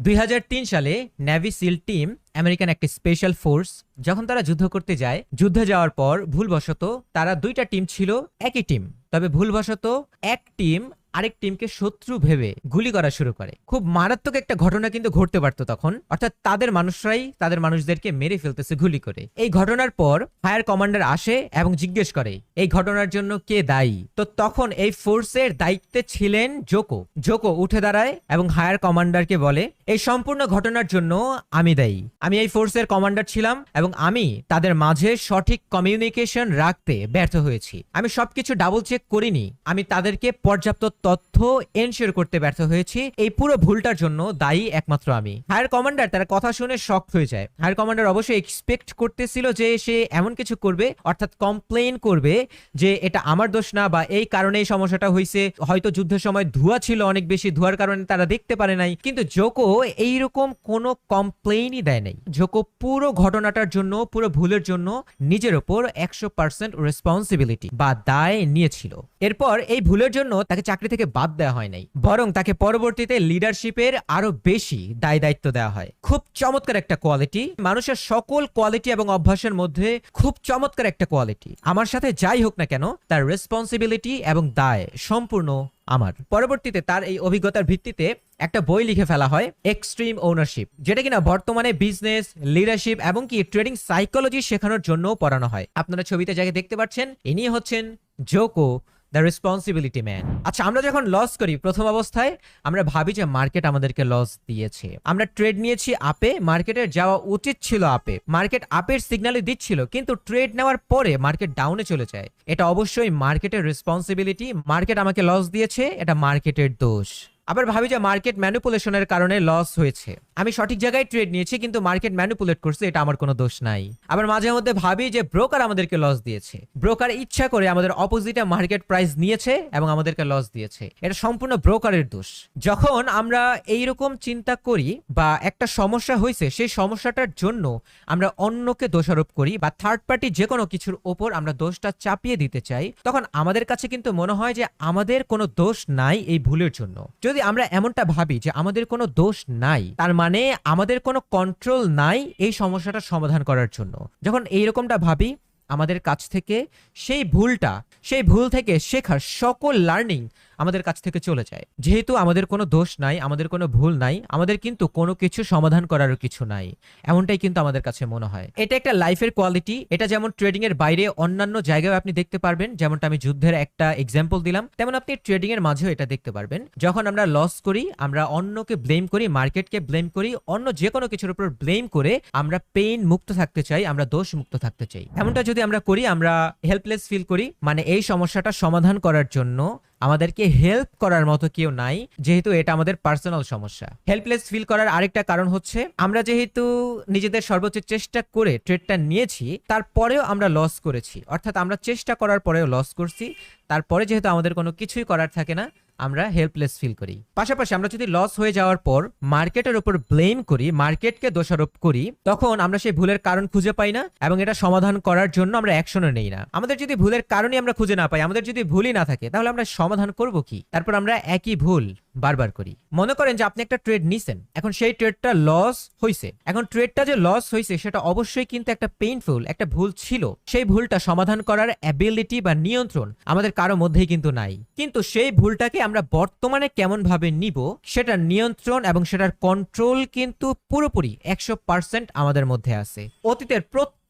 দুই হাজার তিন সালে নেভি সিল টিম আমেরিকান একটি স্পেশাল ফোর্স যখন তারা যুদ্ধ করতে যায়, যুদ্ধে যাওয়ার পর ভুলবশত তারা দুইটা টিম ছিল, একই টিম তবে ভুলবশত এক টিম আরেক টিমকে শত্রু ভেবে গুলি করা শুরু করে। খুব মারাত্মক একটা ঘটনা কিন্তু ঘটতে পারতো তখন। অর্থাৎ তাদের মানুষরাই তাদের মানুষদেরকে মেরে ফেলতেছে গুলি করে। এই ঘটনার পর ফায়ার কমান্ডার আসে এবং জিজ্ঞেস করে, এই ঘটনার জন্য কে দায়ী? তো তখন এই ফোর্সের দায়িত্বে ছিলেন জোকো। জোকো উঠে দাঁড়ায় এবং হায়ার কমান্ডারকে বলে, এই সম্পূর্ণ ঘটনার জন্য আমি দায়ী। আমি এই ফোর্সের কমান্ডার ছিলাম এবং আমি তাদের মাঝে সঠিক কমিউনিকেশন রাখতে ব্যর্থ হয়েছি। আমি সবকিছু ডাবল চেক করিনি। আমি তাদেরকে পর্যাপ্ত তথ্য এনশিওর করতে ব্যর্থ হয়েছি। এই পুরো ভুলটার জন্য দায়ী একমাত্র আমি। হায়ার কমান্ডার তার কথা শুনে শক হয়ে যায়। হায়ার কমান্ডার অবশ্যই এক্সপেক্ট করতেছিল যে সে এমন কিছু করবে, অর্থাৎ কমপ্লেইন করবে যে এটা আমার দোষ না বা এই কারণে সমস্যাটা হয়েছে হয়তো যুদ্ধের সময় ধোঁয়া ছিল অনেক বেশি, ধোঁয়ার কারণে তারা দেখতে পারে নাই। কিন্তু জোকো এইরকম কোনো কমপ্লেইনই দেয় নাই। জোকো পুরো ঘটনাটার জন্য, পুরো ভুলের জন্য নিজের ওপর একশো পার্সেন্ট রেসপন্সিবিলিটি বা দায় নিয়েছিল। এরপর এই ভুলের জন্য তাকে চাকরি বাদ দেওয়া হয় নাই, বরং তাকে পরবর্তীতে লিডারশিপের আরও বেশি দায় দায়িত্ব দেওয়া হয়। খুব চমৎকার একটা কোয়ালিটি মানুষের সকল কোয়ালিটি এবং অভ্যাসের মধ্যে খুব চমৎকার একটা কোয়ালিটি আমার সাথে যাই হোক না কেন, তার রেসপন্সিবিলিটি এবং দায় সম্পূর্ণ আমার। পরবর্তীতে তার এই অভিজ্ঞতার ভিত্তিতে একটা বই লিখে ফেলা হয় এক্সট্রিম ওনারশিপ যেটা কিনা বর্তমানে বিজনেস লিডারশিপ এবং কি ট্রেডিং সাইকোলজি শেখানোর জন্য পড়ানো হয়। আপনারা ছবিতে যাকে দেখতে পাচ্ছেন, ইনি হচ্ছেন জোকো দ্য রেসপন্সিবিলিটি ম্যান আচ্ছা আমরা যখন লস করি, প্রথম অবস্থায় আমরা ভাবি যে মার্কেট আমাদেরকে লস দিয়েছে। আমরা ট্রেড নিয়েছি আপে মার্কেটের যাওয়া উচিত ছিল আপে। মার্কেট আপের সিগনালে দিচ্ছিল, কিন্তু ট্রেড নেওয়ার পরে মার্কেট ডাউনে চলে যায়। এটা অবশ্যই মার্কেটের রেসপন্সিবিলিটি মার্কেট আমাকে লস দিয়েছে, এটা মার্কেটের দোষ। আবার ভাবি যে মার্কেট ম্যানুপুলেশনের কারণে লস হয়েছে। আমি সঠিক জায়গায় ট্রেড নিয়েছি, কিন্তু মার্কেট ম্যানুপুলেট করছে, এটা আমার কোনো দোষ নাই। আবার মাঝে মধ্যে ভাবি যে ব্রোকার আমাদেরকে লস দিয়েছে। ব্রোকার ইচ্ছা করে আমাদের অপোজিটে মার্কেট প্রাইস নিয়েছে এবং আমাদেরকে লস দিয়েছে। এটা সম্পূর্ণ ব্রোকারের দোষ। যখন আমরা এইরকম চিন্তা করি বা একটা সমস্যা হয়েছে, সেই সমস্যাটার জন্য আমরা অন্যকে দোষারোপ করি বা থার্ড পার্টি যে কোনো কিছুর ওপর আমরা দোষটা চাপিয়ে দিতে চাই, তখন আমাদের কাছে কিন্তু মনে হয় যে আমাদের কোনো দোষ নাই এই ভুলের জন্য। যদি আমরা এমনটা ভাবি যে আমাদের কোনো দোষ নাই, তার মানে আমাদের কোনো কন্ট্রোল নাই এই সমস্যাটা সমাধান করার জন্য। যখন এইরকমটা ভাবি আমাদের কাছ থেকে সেই ভুলটা, সেই ভুল থেকে শেখার সকল লার্নিং আমাদের কাছ থেকে চলে যায়। যেহেতু আমাদের কোনো দোষ নাই, আমাদের কোনো ভুল নাই, আমাদের কিন্তু কোনো কিছু সমাধান করারও কিছু নাই। এমনটাই কিন্তু আমাদের কাছে মনে হয়। এটা একটা লাইফের কোয়ালিটি এটা যেমন ট্রেডিং এর বাইরে অন্যান্য জায়গায় আপনি দেখতে পারবেন, যেমনটা আমি যুদ্ধের একটা এক্সাম্পল দিলাম, তেমন আপনি ট্রেডিং এর মাঝেও এটা দেখতে পারবেন। যখন আমরা লস করি, আমরা অন্যকে ব্লেম করি মার্কেটকে ব্লেম করি, অন্য যে কোনো কিছুর উপর ব্লেম করে আমরা পেইন মুক্ত থাকতে চাই, আমরা দোষ মুক্ত থাকতে চাই। এমনটা যদি আমরা করি, আমরা হেল্পলেস ফিল করি মানে এই সমস্যাটা সমাধান করার জন্য আমাদেরকে হেল্প করার মতো কেউ নাই, যেহেতু এটা আমাদের পার্সোনাল সমস্যা। হেল্পলেস ফিল করার আরেকটা কারণ হচ্ছে, আমরা যেহেতু নিজেদের সর্বোচ্চ চেষ্টা করে ট্রেডটা নিয়েছি, তারপরেও আমরা লস করেছি। অর্থাৎ আমরা চেষ্টা করার পরেও লস করছি, তারপরে যেহেতু আমাদের কোনো কিছুই করার থাকে না আমরা হেল্পলেস ফিল করি। পাশাপাশি আমরা যদি লস হয়ে যাওয়ার পর মার্কেটের উপর ব্লেম করি মার্কেটকে দোষারোপ করি, তখন আমরা সেই ভুলের কারণ খুঁজে পাই না এবং এটা সমাধান করার জন্য আমরা অ্যাকশনও নেই না। আমাদের যদি ভুলের কারণই আমরা খুঁজে না পাই, আমাদের যদি ভুলই না থাকে, তাহলে আমরা সমাধান করব কি? তারপর আমরা একই ভুল বারবার করি। মনে করেন যে আপনি একটা ট্রেড নিছেন, এখন সেই ট্রেডটা লস হয়েছে এখন ট্রেডটা যে লস হয়েছে সেটা অবশ্যই কিন্তু একটা পেইনফুল একটা ভুল ছিল। সেই ভুলটা সমাধান করার অ্যাবিলিটি বা নিয়ন্ত্রণ আমাদের কারও মধ্যেই কিন্তু নাই। কিন্তু সেই ভুলটাকে আমরা বর্তমানে কেমন ভাবে নিব, সেটার নিয়ন্ত্রণ এবং সেটার কন্ট্রোল কিন্তু পুরোপুরি একশো পার্সেন্ট আমাদের মধ্যে আছে। অতীতের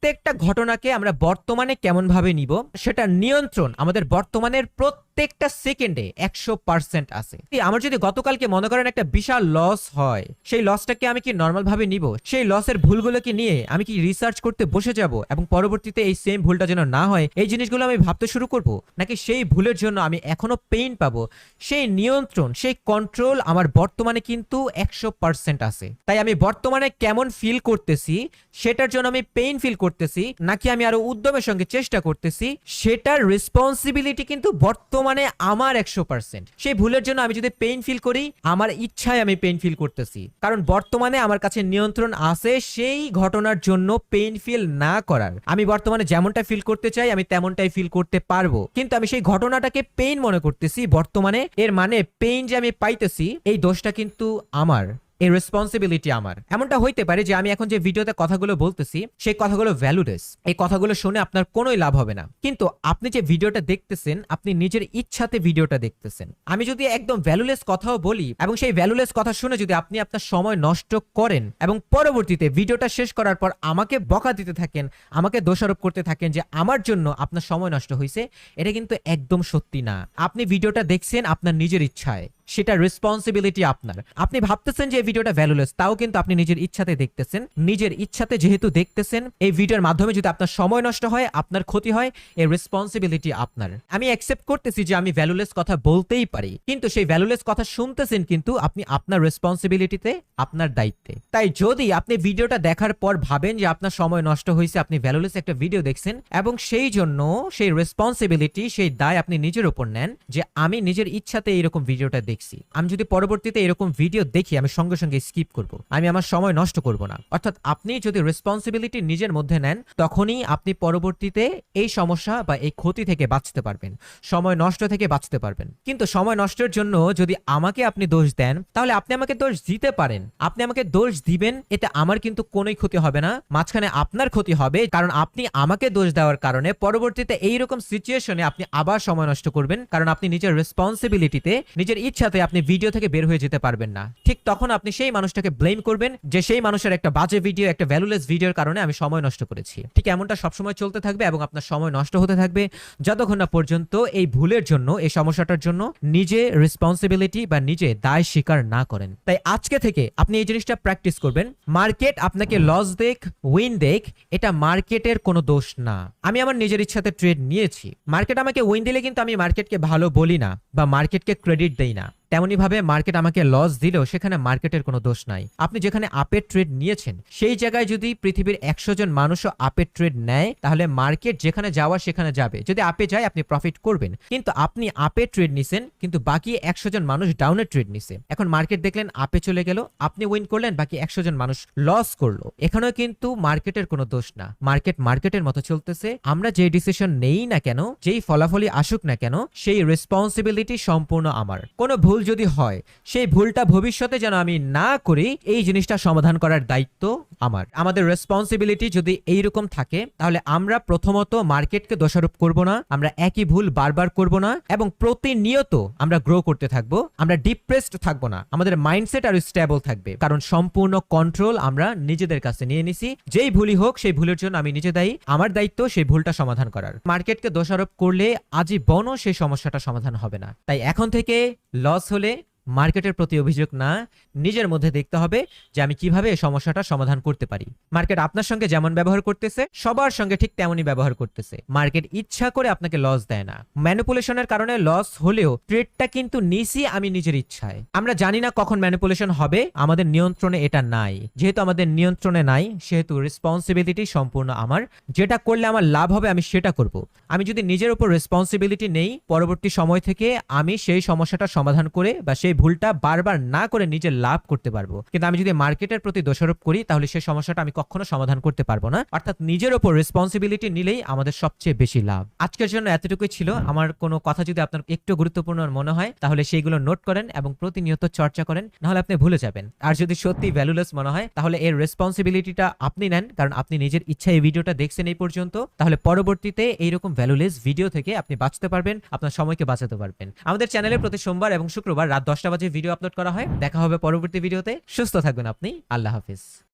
প্রত্যেকটা ঘটনাকে আমরা বর্তমানে কেমন ভাবে নিব সেটা নিয়ন্ত্রণ আমাদের বর্তমানের প্রত্যেকটা সেকেন্ডে একশো পার্সেন্ট আছে। আমার যদি গতকালকে মনে করেন একটা বিশাল লস হয়, সেই লসটাকে আমি কি নর্মাল ভাবে নিব? সেই লসের ভুলগুলোকে নিয়ে আমি কি রিসার্চ করতে বসে যাব এবং পরবর্তীতে এই সেম ভুলটা যেন না হয়, এই জিনিসগুলো আমি ভাবতে শুরু করব? নাকি সেই ভুলের জন্য আমি এখনও পেইন পাবো? সেই নিয়ন্ত্রণ, সেই কন্ট্রোল আমার বর্তমানে কিন্তু একশো পার্সেন্ট আছে। তাই আমি বর্তমানে কেমন ফিল করতেছি, সেটার জন্য আমি পেইন ফিল করতেছি, নাকি আমি আরও উদ্যমের সঙ্গে চেষ্টা করতেছি, সেটার রেসপন্সিবিলিটি কিন্তু বর্তমানে আমার একশো পার্সেন্ট সেই ভুলের জন্য আমি যদি পেইন ফিল করি, আমার ইচ্ছায় আমি পেইন ফিল করতেছি। কারণ বর্তমানে আমার কাছে নিয়ন্ত্রণ আছে সেই ঘটনার জন্য পেইন ফিল না করার। আমি বর্তমানে যেমনটা ফিল করতে চাই, আমি তেমনটাই ফিল করতে পারব। কিন্তু আমি সেই ঘটনাটাকে পেইন মনে করতেছি বর্তমানে। এর মানে পেইন যে আমি পাইতেছি, এই দোষটা কিন্তু আমার। এই রেসপন্সিবিলিটি আমার। এমনটা হইতে পারে যে আমি এখন যে ভিডিওতে কথাগুলো বলতেছি, সেই কথাগুলো ভ্যালুলেস এই কথাগুলো শুনে আপনার কোনোই লাভ হবে না। কিন্তু আপনি যে ভিডিওটা দেখতেছেন, আপনি নিজের ইচ্ছাতে ভিডিওটা দেখতেছেন। আমি যদি একদম ভ্যালুলেস কথাও বলি, এবং সেই ভ্যালুলেস কথা শুনে যদি আপনি আপনার সময় নষ্ট করেন, এবং পরবর্তীতে ভিডিওটা শেষ করার পর আমাকে বকা দিতে থাকেন, আমাকে দোষারোপ করতে থাকেন যে আমার জন্য আপনার সময় নষ্ট হয়েছে এটা কিন্তু একদম সত্যি না। আপনি ভিডিওটা দেখছেন আপনার নিজের ইচ্ছায়। সেটা রেসপন্সিবিলিটি আপনার। আপনি ভাবতেছেন যে এই ভিডিওটা ভ্যালুলেস তাও কিন্তু আপনি নিজের ইচ্ছাতে দেখতেছেন। নিজের ইচ্ছাতে যেহেতু দেখতেছেন, এই ভিডিওর মাধ্যমে যদি আপনার সময় নষ্ট হয়, আপনার ক্ষতি হয় এই রেসপন্সিবিলিটি আপনার। আমি অ্যাকসেপ্ট করতেছি যে আমি ভ্যালুলেস কথা বলতেই পারি, কিন্তু সেই ভ্যালুলেস কথা শুনতেছেন কিন্তু আপনি আপনার রেসপন্সিবিলিটিতে আপনার দায়িত্বে। তাই যদি আপনি ভিডিওটা দেখার পর ভাবেন যে আপনার সময় নষ্ট হয়েছে, আপনি ভ্যালুলেস একটা ভিডিও দেখছেন, এবং সেই জন্য সেই রেসপন্সিবিলিটি সেই দায় আপনি নিজের উপর নেন যে আমি নিজের ইচ্ছাতে এইরকম ভিডিওটা দেখছি। আমি যদি পরবর্তীতে এরকম ভিডিও দেখি, আমি সঙ্গে সঙ্গে স্কিপ করব। আমি আমার সময় নষ্ট করব না। অর্থাৎ আপনি যদি রেসপন্সিবিলিটি নিজের মধ্যে নেন, তখনই আপনি পরবর্তীতে এই সমস্যা বা এই ক্ষতি থেকে বাঁচতে পারবেন। সময় নষ্ট থেকে বাঁচতে পারবেন। কিন্তু সময় নষ্টের জন্য যদি আমাকে আপনি দোষ দেন, তাহলে আপনি আমাকে দোষ দিতে পারেন। আপনি আমাকে দোষ দিবেন, এতে আমার কিন্তু কোনোই ক্ষতি হবে না। মাঝখানে আপনার ক্ষতি হবে, কারণ আপনি আমাকে দোষ দেওয়ার কারণে পরবর্তীতে এইরকম সিচুয়েশনে আপনি আবার সময় নষ্ট করবেন, কারণ আপনি নিজের রেসপন্সিবিলিটিতে নিজের ইচ্ছাতে আপনি ভিডিও থেকে বের হয়ে যেতে পারবেন না। ঠিক তখন আপনি সেই মানুষটাকে ব্লেম করবেন যে সেই মানুষের একটা বাজে ভিডিও একটা ভ্যালুলেস ভিডিওর কারণে আমি সময় নষ্ট করেছি। ঠিক এমনটা সবসময় চলতে থাকবে এবং আপনার সময় নষ্ট হতে থাকবে যতক্ষণ না পর্যন্ত এই ভুলের জন্য, এই সমস্যাটার জন্য নিজে রেসপন্সিবিলিটি বা নিজে দায় স্বীকার না করেন। তাই আজকে থেকে আপনি এই জিনিসটা প্র্যাকটিস করবেন। মার্কেট আপনাকে লস দেখ উইন দেখ এটা মার্কেটের কোনো দোষ না। আমি আমার নিজের ইচ্ছাতে ট্রেড নিয়েছি। মার্কেট আমাকে উইন দিলে কিন্তু আমি মার্কেটকে ভালো বলি না বা মার্কেটকে ক্রেডিট দেই না। তেমনি ভাবে মার্কেট আমাকে লস দিলেও সেখানে মার্কেটের কোনো দোষ নাই। আপনি যেখানে আপের ট্রেড নিয়েছেন, সেই জায়গায় যদি পৃথিবীর একশো জন মানুষও আপের ট্রেড নেয়, তাহলে মার্কেট যেখানে যাওয়া সেখানে যাবে। যদি আপে যায়, আপনি প্রফিট করবেন। কিন্তু আপনি আপে ট্রেড নিছেন, কিন্তু বাকি একশো জন মানুষ ডাউনের ট্রেড নিছে। এখন মার্কেট দেখলেন, আপে চলে গেল, আপনি উইন করলেন, বাকি একশো জন মানুষ লস করল। এখানেও কিন্তু মার্কেটের কোনো দোষ না। মার্কেট মার্কেটের মতো চলতেছে। আমরা যে ডিসিশন নেই না কেন, যেই ফলাফলই আসুক না কেন, সেই রেসপন্সিবিলিটি সম্পূর্ণ আমার। কোনো ভুল যদি হয়, সেই ভুলটা ভবিষ্যতে যেন আমি না করি, এই জিনিসটা সমাধান করার দায়িত্ব আমার। আমাদের রেসপন্সিবিলিটি যদি এইরকম থাকে, তাহলে আমরা প্রথমত মার্কেটকে দোষারোপ করব না, আমরা একই ভুল বারবার করব না, এবং প্রতিনিয়ত আমরা গ্রো করতে থাকব, আমরা ডিপ্রেসড থাকব না, আমাদের মাইন্ডসেট আর স্টেবল থাকবে। কারণ সম্পূর্ণ কন্ট্রোল আমরা নিজেদের কাছে নিয়ে নিছি, যেই ভুলই হোক, সেই ভুলের জন্য আমি নিজে দায়ী, আমার দায়িত্ব সেই ভুলটা সমাধান করার। মার্কেটকে দোষারোপ করলে আজীবনও সেই সমস্যাটা সমাধান হবে না। তাই এখন থেকে লস হলে মার্কেটের প্রতি অভিযোগ না, নিজের মধ্যে দেখতে হবে যে আমি কীভাবে এই সমস্যাটা সমাধান করতে পারি। মার্কেট আপনার সঙ্গে যেমন ব্যবহার করতেছে, সবার সঙ্গে ঠিক তেমনই ব্যবহার করতেছে। মার্কেট ইচ্ছা করে আপনাকে লস দেয় না। ম্যানিপুলেশনের কারণে লস হলেও ট্রেডটা কিন্তু নিছি আমি নিজের ইচ্ছায়। আমরা জানি না কখন ম্যানিপুলেশন হবে, আমাদের নিয়ন্ত্রণে এটা নাই। যেহেতু আমাদের নিয়ন্ত্রণে নাই, সেহেতু রেসপন্সিবিলিটি সম্পূর্ণ আমার। যেটা করলে আমার লাভ হবে, আমি সেটা করব। আমি যদি নিজের উপর রেসপন্সিবিলিটি নেই, পরবর্তী সময় থেকে আমি সেই সমস্যাটা সমাধান করে বা সেই ভুলটা বারবার না করে নিজের লাভ করতে পারব। কিন্তু আমি যদি মার্কেটের প্রতি দোষারোপ করি, তাহলে সেই সমস্যাটা আমি কখনো সমাধান করতে পারব না। অর্থাৎ নিজের ওপর রেসপন্সিবিলিটি নিলেই আমাদের সবচেয়ে বেশি লাভ। আজকের জন্য এতটুকুই ছিল। আমার কোনো কথা যদি আপনার একটু গুরুত্বপূর্ণ মনে হয়, তাহলে সেইগুলো নোট করেন এবং প্রতিনিয়ত চর্চা করেন, নাহলে আপনি ভুলে যাবেন। আর যদি সত্যি ভ্যালুলেস মনে হয়, তাহলে এর রেসপন্সিবিলিটিটা আপনি নেন, কারণ আপনি নিজের ইচ্ছা এই ভিডিওটা দেখছেন এই পর্যন্ত। তাহলে পরবর্তীতে এইরকম ভ্যালুলেস ভিডিও থেকে আপনি বাঁচতে পারবেন, আপনার সময়কে বাঁচাতে পারবেন। আমাদের চ্যানেলে প্রতি সোমবার এবং শুক্রবার রাত দশটা বাজে ভিডিও আপলোড করা হয়। দেখা হবে পরবর্তী ভিডিওতে সুস্থ থাকবেন আপনি। আল্লাহ হাফিজ।